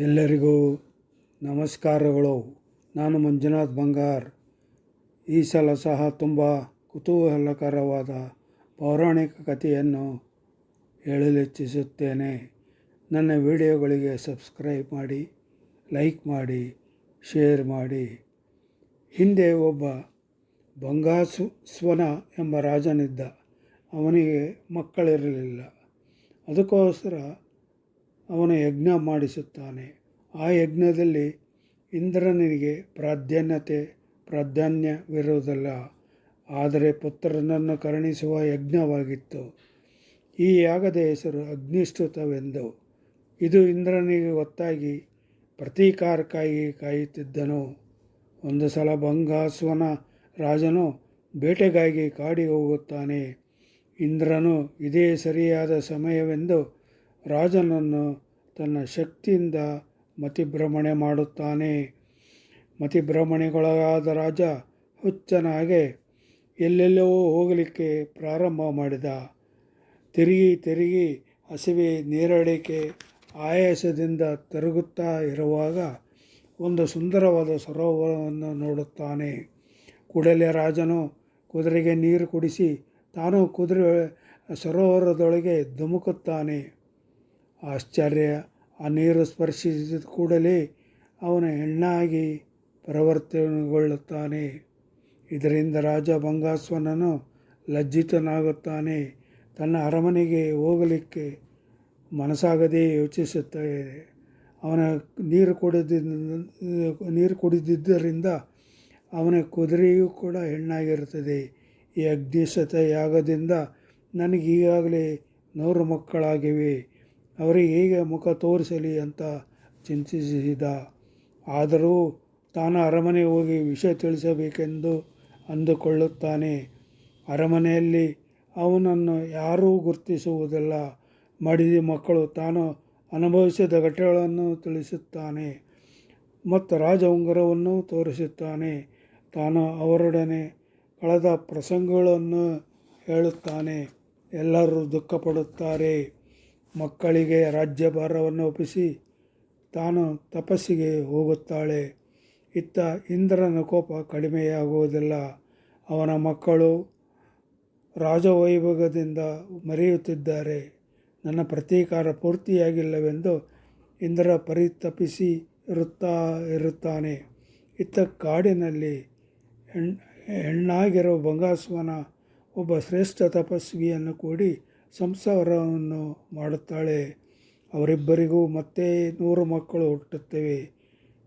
ಎಲ್ಲರಿಗೂ ನಮಸ್ಕಾರಗಳು. ನಾನು ಮಂಜುನಾಥ್ ಬಂಗಾರ್. ಈ ಸಲ ಸಹ ತುಂಬ ಕುತೂಹಲಕರವಾದ ಪೌರಾಣಿಕ ಕಥೆಯನ್ನು ಹೇಳಲಿಚ್ಛಿಸುತ್ತೇನೆ. ನನ್ನ ವಿಡಿಯೋಗಳಿಗೆ ಸಬ್ಸ್ಕ್ರೈಬ್ ಮಾಡಿ, ಲೈಕ್ ಮಾಡಿ, ಶೇರ್ ಮಾಡಿ. ಹಿಂದೆ ಒಬ್ಬ ಬಂಗಾಸು ಸ್ವನ ಎಂಬ ರಾಜನಿದ್ದ. ಅವನಿಗೆ ಮಕ್ಕಳಿರಲಿಲ್ಲ. ಅದಕ್ಕೋಸ್ಕರ ಅವನು ಯಜ್ಞ ಮಾಡಿಸುತ್ತಾನೆ. ಆ ಯಜ್ಞದಲ್ಲಿ ಇಂದ್ರನಿಗೆ ಪ್ರಾಧಾನ್ಯತೆ, ಪ್ರಾಧಾನ್ಯವಿರುವುದಿಲ್ಲ. ಆದರೆ ಪುತ್ರನನ್ನು ಕರುಣಿಸುವ ಯಜ್ಞವಾಗಿತ್ತು. ಈ ಯಾಗದ ಹೆಸರು ಅಗ್ನಿಷ್ಠುತವೆಂದು ಇದು ಇಂದ್ರನಿಗೆ ಗೊತ್ತಾಗಿ ಪ್ರತೀಕಾರಕ್ಕಾಗಿ ಕಾಯುತ್ತಿದ್ದನು. ಒಂದು ಸಲ ಬಂಗಾಸುವನ ರಾಜನು ಬೇಟೆಗಾಗಿ ಕಾಡಿಗೆ ಹೋಗುತ್ತಾನೆ. ಇಂದ್ರನು, ಇದೇ ಸರಿಯಾದ ಸಮಯವೆಂದು ರಾಜನನ್ನು ತನ್ನ ಶಕ್ತಿಯಿಂದ ಮತಿಭ್ರಮಣೆ ಮಾಡುತ್ತಾನೆ. ಮತಿಭ್ರಮಣೆಗೊಳಗಾದ ರಾಜ ಹುಚ್ಚನಾಗೆ ಹಾಗೆ ಎಲ್ಲೆಲ್ಲೋ ಹೋಗಲಿಕ್ಕೆ ಪ್ರಾರಂಭ ಮಾಡಿದ. ತಿರುಗಿ ತಿರುಗಿ ಹಸಿವೆ ನೀರಡಿಕೆ ಆಯಾಸದಿಂದ ತಿರುಗುತ್ತಾ ಇರುವಾಗ ಒಂದು ಸುಂದರವಾದ ಸರೋವರವನ್ನು ನೋಡುತ್ತಾನೆ. ಕೂಡಲೇ ರಾಜನು ಕುದುರೆಗೆ ನೀರು ಕುಡಿಸಿ ತಾನು ಕುದುರೆ ಸರೋವರದೊಳಗೆ ಧುಮುಕುತ್ತಾನೆ. ಆಶ್ಚರ್ಯ! ಆ ನೀರು ಸ್ಪರ್ಶಿಸಿದ ಕೂಡಲೇ ಅವನ ಹೆಣ್ಣಾಗಿ ಪರಿವರ್ತನೆಗೊಳ್ಳುತ್ತಾನೆ. ಇದರಿಂದ ರಾಜ ಬಂಗಾಸ್ವನನು ಲಜ್ಜಿತನಾಗುತ್ತಾನೆ. ತನ್ನ ಅರಮನೆಗೆ ಹೋಗಲಿಕ್ಕೆ ಮನಸ್ಸಾಗದೇ ಯೋಚಿಸುತ್ತೆ ಅವನ ನೀರು ಕುಡಿದ ನೀರು ಕುಡಿದಿದ್ದರಿಂದ ಅವನ ಕುದುರೆಯೂ ಕೂಡ ಹೆಣ್ಣಾಗಿರುತ್ತದೆ. ಈ ಅಗ್ನಿಶತ ಯಾಗದಿಂದ ನನಗೆ ಈಗಾಗಲೇ ನೂರು ಮಕ್ಕಳಾಗಿವೆ. ಅವರಿಗೆ ಹೇಗೆ ಮುಖ ತೋರಿಸಲಿ ಅಂತ ಚಿಂತಿಸಿದ. ಆದರೂ ತಾನು ಅರಮನೆ ಹೋಗಿ ವಿಷಯ ತಿಳಿಸಬೇಕೆಂದು ಅಂದುಕೊಳ್ಳುತ್ತಾನೆ. ಅರಮನೆಯಲ್ಲಿ ಅವನನ್ನು ಯಾರೂ ಗುರುತಿಸುವುದಿಲ್ಲ. ಮಡಿದ ಮಕ್ಕಳು ತಾನು ಅನುಭವಿಸಿದ ಘಟನೆಗಳನ್ನು ತಿಳಿಸುತ್ತಾನೆ ಮತ್ತು ರಾಜ ಉಂಗರವನ್ನು ತೋರಿಸುತ್ತಾನೆ. ತಾನು ಅವರೊಡನೆ ಕಳೆದ ಪ್ರಸಂಗಗಳನ್ನು ಹೇಳುತ್ತಾನೆ. ಎಲ್ಲರೂ ದುಃಖಪಡುತ್ತಾರೆ. ಮಕ್ಕಳಿಗೆ ರಾಜ್ಯಭಾರವನ್ನು ಒಪ್ಪಿಸಿ ತಾನು ತಪಸ್ಸಿಗೆ ಹೋಗುತ್ತಾಳೆ. ಇತ್ತ ಇಂದ್ರನ ಕೋಪ ಕಡಿಮೆಯಾಗುವುದಿಲ್ಲ. ಅವನ ಮಕ್ಕಳು ರಾಜವೈಭವದಿಂದ ಮರೆಯುತ್ತಿದ್ದಾರೆ. ನನ್ನ ಪ್ರತೀಕಾರ ಪೂರ್ತಿಯಾಗಿಲ್ಲವೆಂದು ಇಂದ್ರ ಪರಿತಪಿಸಿ ಇರುತ್ತಾ ಇರುತ್ತಾನೆ. ಇತ್ತ ಕಾಡಿನಲ್ಲಿ ಹೆಣ್, ಹೆಣ್ಣಾಗಿರುವ ಬಂಗಾಸ್ವನ ಒಬ್ಬ ಶ್ರೇಷ್ಠ ತಪಸ್ವಿಯನ್ನು ಕೂಡಿ ಸಂಸಾರವನ್ನು ಮಾಡುತ್ತಾಳೆ. ಅವರಿಬ್ಬರಿಗೂ ಮತ್ತೆ ನೂರು ಮಕ್ಕಳು ಹುಟ್ಟುತ್ತವೆ.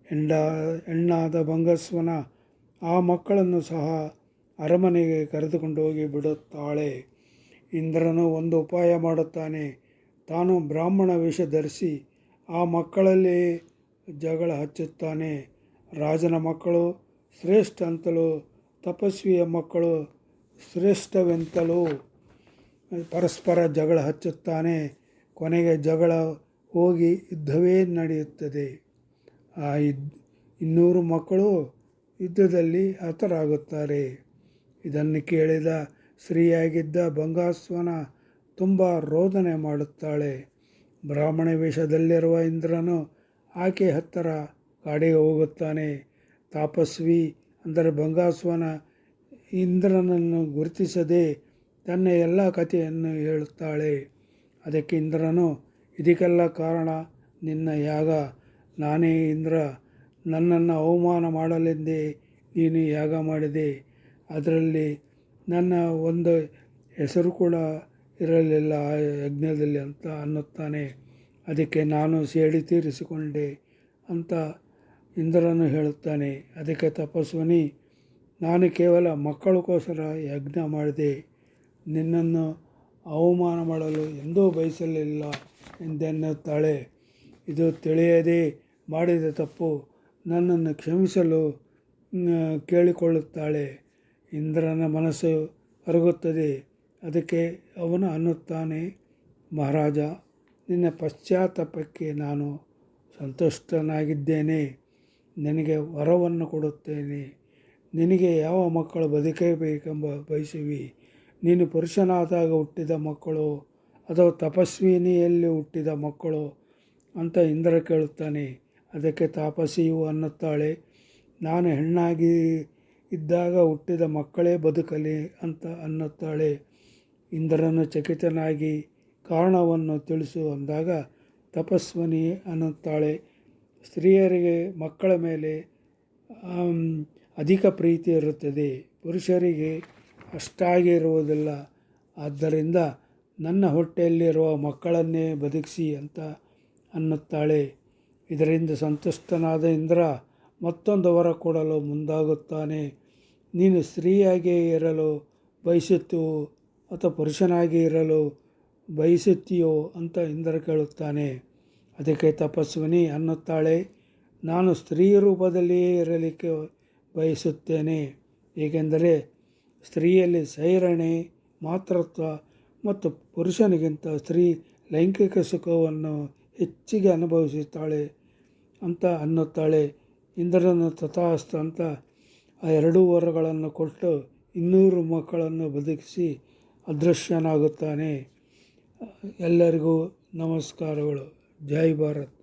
ಹೆಂಡ, ಹೆಣ್ಣಾದ ಬಂಗಸ್ವನ ಆ ಮಕ್ಕಳನ್ನು ಸಹ ಅರಮನೆಗೆ ಕರೆದುಕೊಂಡು ಹೋಗಿ ಬಿಡುತ್ತಾಳೆ. ಇಂದ್ರನು ಒಂದು ಉಪಾಯ ಮಾಡುತ್ತಾನೆ. ತಾನು ಬ್ರಾಹ್ಮಣ ವೇಷ ಧರಿಸಿ ಆ ಮಕ್ಕಳಲ್ಲಿ ಜಗಳ ಹಚ್ಚುತ್ತಾನೆ. ರಾಜನ ಮಕ್ಕಳು ಶ್ರೇಷ್ಠ ಅಂತಲೂ, ತಪಸ್ವಿಯ ಮಕ್ಕಳು ಶ್ರೇಷ್ಠವೆಂತಲೂ ಪರಸ್ಪರ ಜಗಳ ಹಚ್ಚುತ್ತಾನೆ, ಕೊನೆಗೆ ಜಗಳ ಹೋಗಿ ಯುದ್ಧವೇ ನಡೆಯುತ್ತದೆ. ಆ ಇನ್ನೂರು ಮಕ್ಕಳು ಯುದ್ಧದಲ್ಲಿ ಹತರಾಗುತ್ತಾರೆ. ಇದನ್ನು ಕೇಳಿದ ಸ್ತ್ರೀಯಾಗಿದ್ದ ಬಂಗಾಸ್ವನ ತುಂಬ ರೋದನೆ ಮಾಡುತ್ತಾಳೆ. ಬ್ರಾಹ್ಮಣ ವೇಷದಲ್ಲಿರುವ ಇಂದ್ರನು ಆಕೆ ಹತ್ತಿರ ಕಾಡಿಗೆ ಹೋಗುತ್ತಾನೆ. ತಾಪಸ್ವಿ, ಅಂದರೆ ಬಂಗಾಸ್ವನ ಇಂದ್ರನನ್ನು ಗುರುತಿಸದೆ ತನ್ನ ಎಲ್ಲ ಕಥೆಯನ್ನು ಹೇಳುತ್ತಾಳೆ. ಅದಕ್ಕೆ ಇಂದ್ರನು, ಇದಕ್ಕೆಲ್ಲ ಕಾರಣ ನಿನ್ನ ಯಾಗ. ನಾನೇ ಇಂದ್ರ, ನನ್ನನ್ನು ಅವಮಾನ ಮಾಡಲೆಂದೇ ನೀನು ಯಾಗ ಮಾಡಿದೆ. ಅದರಲ್ಲಿ ನನ್ನ ಒಂದು ಹೆಸರು ಕೂಡ ಇರಲಿಲ್ಲ ಆ ಯಜ್ಞದಲ್ಲಿ ಅಂತ ಅನ್ನುತ್ತಾನೆ. ಅದಕ್ಕೆ ನಾನು ಸೇಡಿ ತೀರಿಸಿಕೊಂಡೆ ಅಂತ ಇಂದ್ರನು ಹೇಳುತ್ತಾನೆ. ಅದಕ್ಕೆ ತಪಸ್ವನಿ, ನಾನು ಕೇವಲ ಮಕ್ಕಳಿಗೋಸ್ಕರ ಯಜ್ಞ ಮಾಡಿದೆ. ನಿನ್ನನ್ನು ಅವಮಾನ ಮಾಡಲು ಎಂದೂ ಬಯಸಲಿಲ್ಲ ಎಂದೆನ್ನುತ್ತಾಳೆ. ಇದು ತಿಳಿಯದೆ ಮಾಡಿದ ತಪ್ಪು. ನನ್ನನ್ನು ಕ್ಷಮಿಸಲು ಕೇಳಿಕೊಳ್ಳುತ್ತಾಳೆ. ಇಂದ್ರನ ಮನಸ್ಸು ಕರಗುತ್ತದೆ ಅದಕ್ಕೆ ಅವನು ಅನ್ನುತ್ತಾನೆ, ಮಹಾರಾಜ, ನಿನ್ನ ಪಶ್ಚಾತ್ತಾಪಕ್ಕೆ ನಾನು ಸಂತುಷ್ಟನಾಗಿದ್ದೇನೆ. ನಿನಗೆ ವರವನ್ನು ಕೊಡುತ್ತೇನೆ. ನಿನಗೆ ಯಾವ ಮಕ್ಕಳು ಬದುಕಬೇಕೆಂಬ ಬಯಸುವಿ. ನೀನು ಪುರುಷನಾದಾಗ ಹುಟ್ಟಿದ ಮಕ್ಕಳು ಅಥವಾ ತಪಸ್ವಿನಿಯಲ್ಲಿ ಹುಟ್ಟಿದ ಮಕ್ಕಳು ಅಂತ ಇಂದ್ರ ಕೇಳುತ್ತಾನೆ. ಅದಕ್ಕೆ ತಾಪಸಿಯು ಅನ್ನುತ್ತಾಳೆ, ನಾನು ಹೆಣ್ಣಾಗಿ ಇದ್ದಾಗ ಹುಟ್ಟಿದ ಮಕ್ಕಳೇ ಬದುಕಲಿ ಅಂತ ಅನ್ನುತ್ತಾಳೆ. ಇಂದ್ರನು ಚಕಿತನಾಗಿ ಕಾರಣವನ್ನು ತಿಳಿಸು ಅಂದಾಗ ತಪಸ್ವನಿ ಅನ್ನುತ್ತಾಳೆ. ಸ್ತ್ರೀಯರಿಗೆ ಮಕ್ಕಳ ಮೇಲೆ ಅಧಿಕ ಪ್ರೀತಿ ಇರುತ್ತದೆ. ಪುರುಷರಿಗೆ ಅಷ್ಟಾಗಿ ಇರುವುದಿಲ್ಲ. ಆದ್ದರಿಂದ ನನ್ನ ಹೊಟ್ಟೆಯಲ್ಲಿರುವ ಮಕ್ಕಳನ್ನೇ ಬದುಕಿಸಿ ಅಂತ ಅನ್ನುತ್ತಾಳೆ. ಇದರಿಂದ ಸಂತುಷ್ಟನಾದ ಇಂದ್ರ ಮತ್ತೊಂದು ವರ ಕೊಡಲು ಮುಂದಾಗುತ್ತಾನೆ. ನೀನು ಸ್ತ್ರೀಯಾಗಿಯೇ ಇರಲು ಬಯಸುತ್ತೋ ಅಥವಾ ಪುರುಷನಾಗಿ ಇರಲು ಬಯಸುತ್ತೀಯೋ ಅಂತ ಇಂದ್ರ ಕೇಳುತ್ತಾನೆ. ಅದಕ್ಕೆ ತಪಸ್ವಿನಿ ಅನ್ನುತ್ತಾಳೆ, ನಾನು ಸ್ತ್ರೀ ರೂಪದಲ್ಲಿಯೇ ಇರಲಿಕ್ಕೆ ಬಯಸುತ್ತೇನೆ. ಏಕೆಂದರೆ ಸ್ತ್ರೀಯಲ್ಲಿ ಸೈರಣೆ, ಮಾತೃತ್ವ ಮತ್ತು ಪುರುಷನಿಗಿಂತ ಸ್ತ್ರೀ ಲೈಂಗಿಕ ಸುಖವನ್ನು ಹೆಚ್ಚಿಗೆ ಅನುಭವಿಸುತ್ತಾಳೆ ಅಂತ ಅನ್ನುತ್ತಾಳೆ. ಇಂದ್ರನ ತಥಾಸ್ತ ಅಂತ ಆ ಎರಡೂ ವರಗಳನ್ನು ಕೊಟ್ಟು ಇನ್ನೂರು ಮಕ್ಕಳನ್ನು ಬದುಕಿಸಿ ಅದೃಶ್ಯನಾಗುತ್ತಾನೆ. ಎಲ್ಲರಿಗೂ ನಮಸ್ಕಾರಗಳು. ಜೈ ಭಾರತ್.